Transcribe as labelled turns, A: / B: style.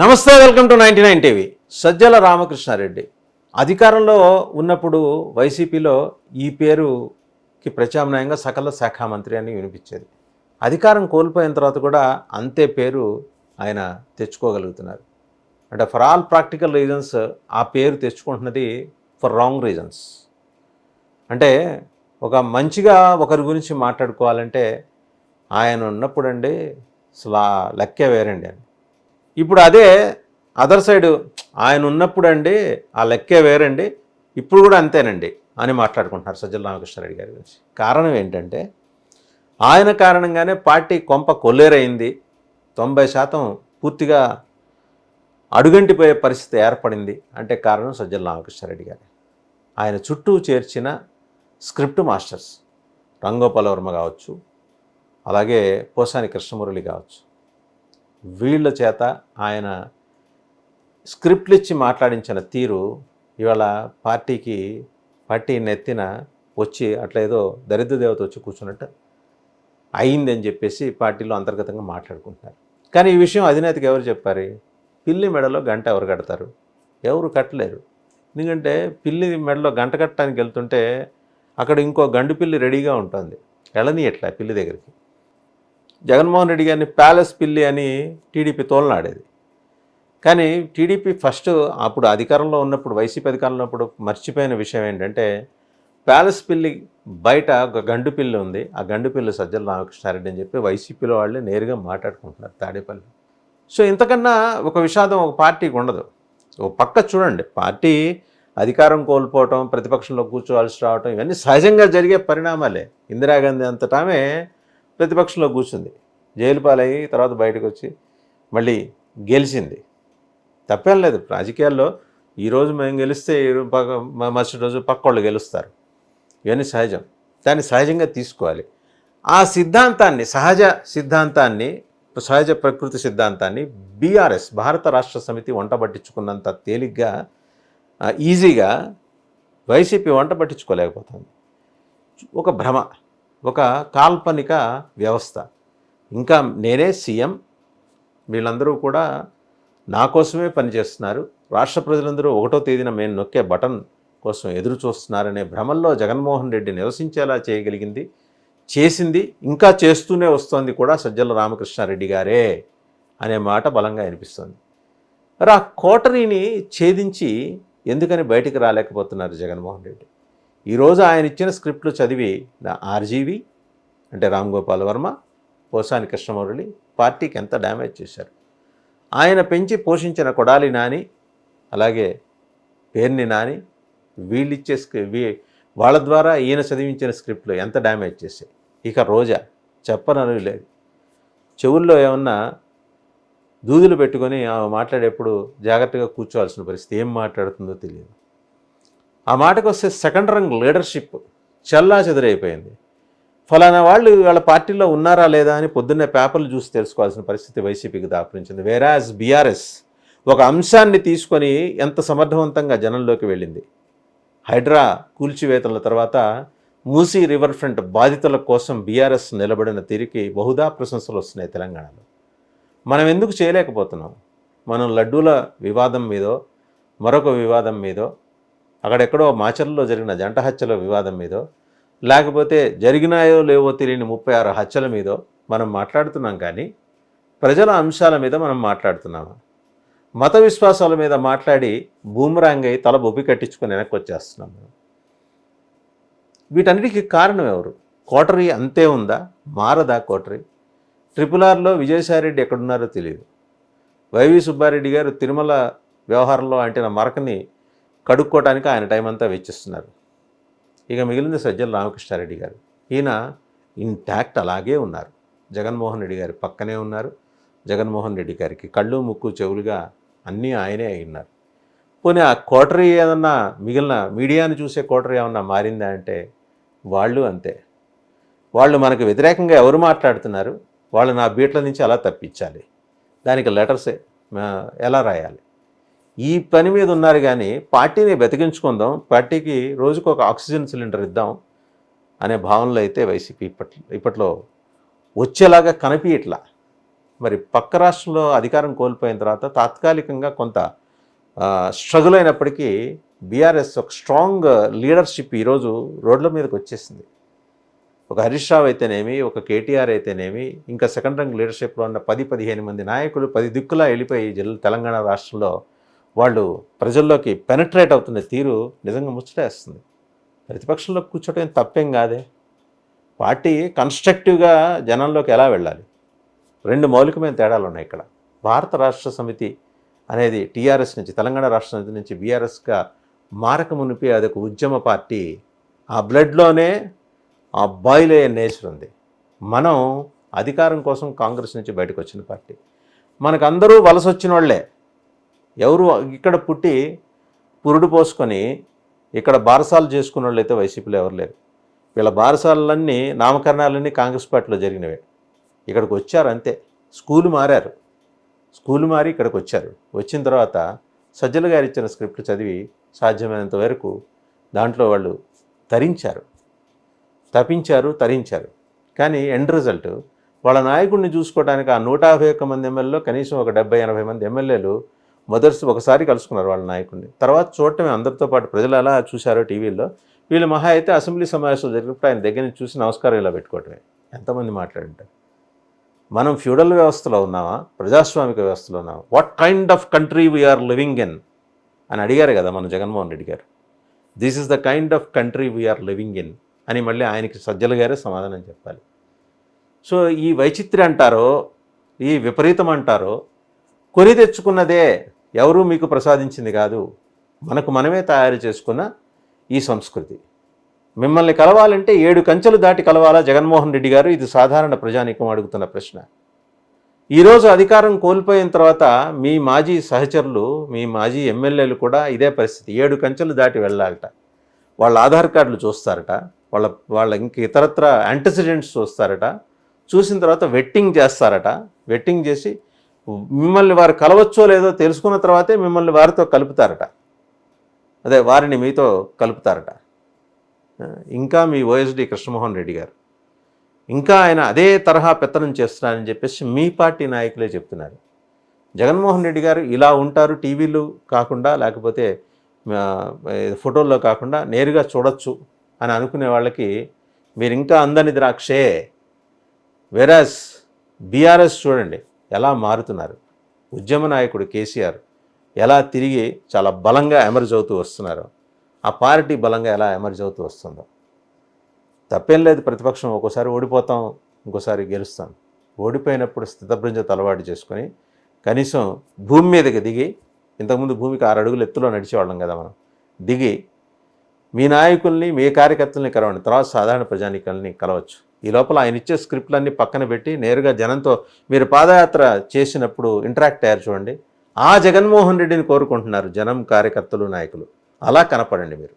A: నమస్తే welcome to ninety nine TV. Sajjala Ramakrishna Reddy. అధికారంలో ఉన్నప్పుడు వైసీపీలో ఈ పేరుకి ప్రత్యామ్నాయంగా సకల శాఖ మంత్రి అని వినిపించేది. అధికారం కోల్పోయిన తర్వాత కూడా అంతే పేరు ఆయన తెచ్చుకోగలుగుతున్నారు. అంటే ఫర్ ఆల్ ప్రాక్టికల్ రీజన్స్ ఆ పేరు తెచ్చుకుంటున్నది ఫర్ రాంగ్ రీజన్స్ అంటే ఒక మంచిగా ఒకరి గురించి మాట్లాడుకోవాలంటే ఆయన ఉన్నప్పుడండి అసలు లెక్కే వేరండి అని ఇప్పుడు అదే అదర్ సైడ్ ఆయన ఉన్నప్పుడు అండి ఆ లెక్కే వేరండి ఇప్పుడు కూడా అంతేనండి అని మాట్లాడుకుంటున్నారు సజ్జల రామకృష్ణారెడ్డి గారి గురించి. కారణం ఏంటంటే ఆయన కారణంగానే పార్టీ కొంప కొల్లేరైంది తొంభై శాతం పూర్తిగా అడుగంటిపోయే పరిస్థితి ఏర్పడింది అంటే కారణం సజ్జల రామకృష్ణారెడ్డి గారి. ఆయన చుట్టూ చేర్చిన స్క్రిప్ట్ మాస్టర్స్ రంగోపాల వర్మ కావచ్చు అలాగే పోసాని కృష్ణమురళి కావచ్చు. వీళ్ళ చేత ఆయన స్క్రిప్ట్లు ఇచ్చి మాట్లాడించిన తీరు ఇవాళ పార్టీకి పార్టీ నెత్తిన వచ్చి అట్లా ఏదో దరిద్ర దేవత వచ్చి కూర్చున్నట్టు అయిందని చెప్పేసి పార్టీలో అంతర్గతంగా మాట్లాడుకుంటున్నారు. కానీ ఈ విషయం అధినేతకి ఎవరు చెప్పారు? పిల్లి మెడలో గంట ఎవరు కడతారు? ఎవరు కట్టలేరు. ఎందుకంటే పిల్లి మెడలో గంట కట్టడానికి వెళ్తుంటే అక్కడ ఇంకో గండు పిల్లి రెడీగా ఉంటుంది. ఎళని ఎట్లా పిల్లి దగ్గరికి. జగన్మోహన్ రెడ్డి గారిని ప్యాలెస్ పిల్లి అని టీడీపీ తోలనాడేది. కానీ టీడీపీ ఫస్ట్ అప్పుడు అధికారంలో ఉన్నప్పుడు వైసీపీ అధికారంలో ఉన్నప్పుడు మర్చిపోయిన విషయం ఏంటంటే ప్యాలెస్ పిల్లి బయట ఒక గండు పిల్లి ఉంది. ఆ గండు పిల్లి సజ్జల రామకృష్ణారెడ్డి అని చెప్పి వైసీపీలో వాళ్ళే నేరుగా మాట్లాడుకుంటున్నారు తాడేపల్లి సో ఇంతకన్నా ఒక విషాదం ఒక పార్టీకి ఉండదు. ఒక పక్క చూడండి పార్టీ అధికారం కోల్పోవటం ప్రతిపక్షంలో కూర్చోవాల్సి రావటం ఇవన్నీ సహజంగా జరిగే పరిణామాలే. ఇందిరాగాంధీ అంతటామే ప్రతిపక్షంలో కూర్చుంది. జైలు పాలయ్యి తర్వాత బయటకు వచ్చి మళ్ళీ గెలిచింది. తప్పేం లేదు. రాజకీయాల్లో ఈరోజు మేము గెలిస్తే ఈ పక్క మరుసటి రోజు పక్కోళ్ళు గెలుస్తారు. ఇవన్నీ సహజం. దాన్ని సహజంగా తీసుకోవాలి. ఆ సిద్ధాంతాన్ని సహజ సిద్ధాంతాన్ని సహజ ప్రకృతి సిద్ధాంతాన్ని బీఆర్ఎస్ భారత రాష్ట్ర సమితి వంట పట్టించుకున్నంత తేలిగ్గా ఈజీగా వైసీపీ వంట పట్టించుకోలేకపోతుంది. ఒక భ్రమ. ఒక కాల్పనిక వ్యవస్థ. ఇంకా నేనే సీఎం. వీళ్ళందరూ కూడా నా కోసమే పనిచేస్తున్నారు. రాష్ట్ర ప్రజలందరూ ఒకటో తేదీన మేము నొక్కే బటన్ కోసం ఎదురు చూస్తున్నారనే భ్రమల్లో జగన్మోహన్ రెడ్డి నివసించేలా చేయగలిగింది. చేసింది ఇంకా చేస్తూనే వస్తోంది కూడా సజ్జల రామకృష్ణారెడ్డి గారే అనే మాట బలంగా అనిపిస్తుంది మరి ఆ కోటరీని ఛేదించి ఎందుకని బయటికి రాలేకపోతున్నారు జగన్మోహన్ రెడ్డి? ఈరోజు ఆయన ఇచ్చిన స్క్రిప్ట్లు చదివి నా ఆర్జీవి అంటే రామ్ గోపాల్ వర్మ పోసాని కృష్ణమురళి పార్టీకి ఎంత డ్యామేజ్ చేశారు. ఆయన పెంచి పోషించిన కొడాలి నాని అలాగే పేర్ని నాని వీళ్ళిచ్చే స్క్రి వీ వాళ్ళ ద్వారా ఈయన చదివించిన స్క్రిప్ట్లు ఎంత డ్యామేజ్ చేశాయి. ఇక రోజా చెప్పనని లేదు. చెవుల్లో ఏమన్నా దూదులు పెట్టుకొని ఆమె మాట్లాడేప్పుడు జాగ్రత్తగా కూర్చోవాల్సిన పరిస్థితి ఏం మాట్లాడుతుందో తెలియదు. ఆ మాటకు వస్తే సెకండ్ రంగ్ లీడర్షిప్ చల్లా చెదరైపోయింది ఫలానా వాళ్ళు వాళ్ళ పార్టీలో ఉన్నారా లేదా అని పొద్దున్నే పేపర్లు చూసి తెలుసుకోవాల్సిన పరిస్థితి వైసీపీకి దాపురించింది. వేరాజ్ బీఆర్ఎస్ ఒక అంశాన్ని తీసుకొని ఎంత సమర్థవంతంగా జనంలోకి వెళ్ళింది. హైడ్రా కూల్చివేతల తర్వాత మూసీ రివర్ ఫ్రంట్ బాధితుల కోసం బీఆర్ఎస్ నిలబడిన తీరికి బహుదా ప్రశంసలు వస్తున్నాయి తెలంగాణలో. మనం ఎందుకు చేయలేకపోతున్నాం? మనం లడ్డూల వివాదం మీదో మరొక వివాదం మీదో అక్కడెక్కడో మాచర్లలో జరిగిన జంట హత్యల వివాదం మీదో లేకపోతే జరిగినాయో లేవో తెలియని ముప్పై ఆరు హత్యల మీదో మనం మాట్లాడుతున్నాం కానీ ప్రజల అంశాల మీద మనం మాట్లాడుతున్నాము? మత విశ్వాసాల మీద మాట్లాడి బూమరాంగ్ అయి తల బొబ్బి కట్టించుకొని వెనక్కి వచ్చేస్తున్నాం మనం. వీటన్నిటికీ కారణం ఎవరు? కోటరీ అంతే ఉందా? మారదా కోటరీ? ట్రిపుల్ ఆర్లో విజయసాయిరెడ్డి ఎక్కడున్నారో తెలియదు వైవి సుబ్బారెడ్డి గారు తిరుమల వ్యవహారంలో అంటిన మరకని కడుక్కోవడానికి ఆయన టైం అంతా వెచ్చిస్తున్నారు ఇక మిగిలింది సజ్జల రామకృష్ణారెడ్డి గారు. ఈయన ఇంటాక్ట్ అలాగే ఉన్నారు. జగన్మోహన్ రెడ్డి గారి పక్కనే ఉన్నారు. జగన్మోహన్ రెడ్డి గారికి కళ్ళు ముక్కు చెవులుగా అన్నీ ఆయనే అయి ఉన్నారు. పోనీ ఆ కోటరీ ఏదన్నా మిగిలిన మీడియాను చూసే కోటరీ ఏమన్నా మారిందా అంటే వాళ్ళు అంతే. వాళ్ళు మనకు వ్యతిరేకంగా ఎవరు మాట్లాడుతున్నారు? వాళ్ళు నా బీట్ల నుంచి అలా తప్పించాలి. దానికి లెటర్సే ఎలా రాయాలి? ఈ పని మీద ఉన్నారు కానీ పార్టీని బతికించుకుందాం పార్టీకి రోజుకు ఒక ఆక్సిజన్ సిలిండర్ ఇద్దాం అనే భావనలో అయితే వైసీపీ ఇప్పట్లో ఇప్పట్లో వచ్చేలాగా కనిపించట్లా మరి పక్క రాష్ట్రంలో అధికారం కోల్పోయిన తర్వాత తాత్కాలికంగా కొంత స్ట్రగుల్ అయినప్పటికీ బీఆర్ఎస్ ఒక స్ట్రాంగ్ లీడర్షిప్ ఈరోజు రోడ్ల మీదకి వచ్చేసింది. ఒక హరీష్ రావు అయితేనేమి ఒక కేటీఆర్ అయితేనేమి ఇంకా సెకండ్ రంగ్ లీడర్షిప్లో ఉన్న పది పదిహేను మంది నాయకులు పది దిక్కులా వెళ్ళిపోయి జిల్లా తెలంగాణ రాష్ట్రంలో వాళ్ళు ప్రజల్లోకి పెనట్రేట్ అవుతున్న తీరు నిజంగా ముచ్చటేస్తుంది. ప్రతిపక్షంలో కూర్చోటం తప్పేం కాదే. పార్టీ కన్స్ట్రక్టివ్గా జనంలోకి ఎలా వెళ్ళాలి? రెండు మౌలికమైన తేడాలు ఉన్నాయి ఇక్కడ. భారత రాష్ట్ర సమితి అనేది టీఆర్ఎస్ నుంచి తెలంగాణ రాష్ట్ర సమితి నుంచి బీఆర్ఎస్గా మారక మునిపి అదొక ఉద్యమ పార్టీ. ఆ బ్లడ్లోనే ఆ బాయిల్ అయ్యే నేచర్ ఉంది. మనం అధికారం కోసం కాంగ్రెస్ నుంచి బయటకు వచ్చిన పార్టీ. మనకందరూ వలస వచ్చిన వాళ్ళే ఎవరు ఇక్కడ పుట్టి పురుడు పోసుకొని ఇక్కడ బారసాలు చేసుకున్న వాళ్ళు అయితే వైసీపీలో ఎవరు లేరు. వీళ్ళ బారసాలన్నీ నామకరణాలన్నీ కాంగ్రెస్ పార్టీలో జరిగినవే. ఇక్కడికి వచ్చారు అంతే. స్కూల్ మారారు. స్కూల్ మారి ఇక్కడికి వచ్చారు. వచ్చిన తర్వాత సజ్జల గారు ఇచ్చిన స్క్రిప్ట్ చదివి సాధ్యమైనంత వరకు దాంట్లో వాళ్ళు తరించారు. తపించారు తరించారు. కానీ ఎండ్ రిజల్ట్ వాళ్ళ నాయకుడిని చూసుకోవడానికి ఆ నూట యాభై ఒక్క మంది ఎమ్మెల్యేలో కనీసం ఒక డెబ్బై ఎనభై మంది ఎమ్మెల్యేలు మదర్స్ ఒకసారి కలుసుకున్నారు వాళ్ళ నాయకుడిని. తర్వాత చూడటమే అందరితో పాటు ప్రజలు ఎలా చూశారో టీవీలో వీళ్ళు మహా అయితే అసెంబ్లీ సమావేశాలు జరిగినప్పుడు ఆయన దగ్గర నుంచి చూసి నమస్కారం ఇలా పెట్టుకోవటమే. ఎంతమంది మాట్లాడింటారు? మనం ఫ్యూడల్ వ్యవస్థలో ఉన్నామా? ప్రజాస్వామిక వ్యవస్థలో ఉన్నామా? What kind of country we are living in అని అడిగారు కదా మన జగన్మోహన్ రెడ్డి గారు. This is the kind of country we are living in అని మళ్ళీ ఆయనకి సజ్జల గారే సమాధానం చెప్పాలి. సో ఈ వైచిత్రి అంటారో ఈ విపరీతం అంటారో కొని తెచ్చుకున్నదే ఎవరూ మీకు ప్రసాదించింది కాదు. మనకు మనమే తయారు చేసుకున్న ఈ సంస్కృతి. మిమ్మల్ని కలవాలంటే ఏడు కంచెలు దాటి కలవాలా జగన్మోహన్ రెడ్డి గారు? ఇది సాధారణ ప్రజానీకం అడుగుతున్న ప్రశ్న. ఈరోజు అధికారం కోల్పోయిన తర్వాత మీ మాజీ సహచరులు మీ మాజీ ఎమ్మెల్యేలు కూడా ఇదే పరిస్థితి. ఏడు కంచెలు దాటి వెళ్ళాలట. వాళ్ళ ఆధార్ కార్డులు చూస్తారట. వాళ్ళ వాళ్ళ ఇంక ఇతరత్ర యాంటిసిడెంట్స్ చూస్తారట. చూసిన తర్వాత వెట్టింగ్ చేస్తారట. వెట్టింగ్ చేసి మిమ్మల్ని వారు కలవచ్చో లేదో తెలుసుకున్న తర్వాతే మిమ్మల్ని వారితో కలుపుతారట. అదే వారిని మీతో కలుపుతారట. ఇంకా మీ ఓఎస్డి కృష్ణమోహన్ రెడ్డి గారు. ఇంకా ఆయన అదే తరహా పెత్తనం చేస్తున్నారని చెప్పేసి మీ పార్టీ నాయకులే చెప్తున్నారు. జగన్మోహన్ రెడ్డి గారు ఇలా ఉంటారు టీవీలు కాకుండా లేకపోతే ఫోటోల్లో కాకుండా నేరుగా చూడొచ్చు అని అనుకునే వాళ్ళకి మీరు ఇంకా అందని ద్రాక్షే. వెరాస్ బీఆర్ఎస్ చూడండి. ఎలా మారుతున్నారు? ఉద్యమ నాయకుడు కేసీఆర్ ఎలా తిరిగి చాలా బలంగా ఎమర్జ్ అవుతూ వస్తున్నారు ఆ పార్టీ బలంగా ఎలా ఎమర్జ్ అవుతూ వస్తుందో. తప్పేం లేదు ప్రతిపక్షం ఒక్కోసారి ఓడిపోతాం ఇంకోసారి గెలుస్తాం. ఓడిపోయినప్పుడు స్థితప్రజ్ఞత అలవాటు చేసుకొని కనీసం భూమి మీదకి దిగి ఇంతకుముందు భూమికి ఆరు అడుగులు ఎత్తులో నడిచేవాళ్ళం కదా మనం దిగి మీ నాయకుల్ని మీ కార్యకర్తల్ని కలవండి. తర్వాత సాధారణ ప్రజానీకాలని కలవచ్చు. ఈ లోపల ఆయన ఇచ్చే స్క్రిప్ట్లన్నీ పక్కన పెట్టి నేరుగా జనంతో మీరు పాదయాత్ర చేసినప్పుడు ఇంటరాక్ట్ అయ్యారు చూడండి. ఆ జగన్మోహన్ రెడ్డిని కోరుకుంటున్నారు జనం కార్యకర్తలు నాయకులు. అలా కనపడండి మీరు.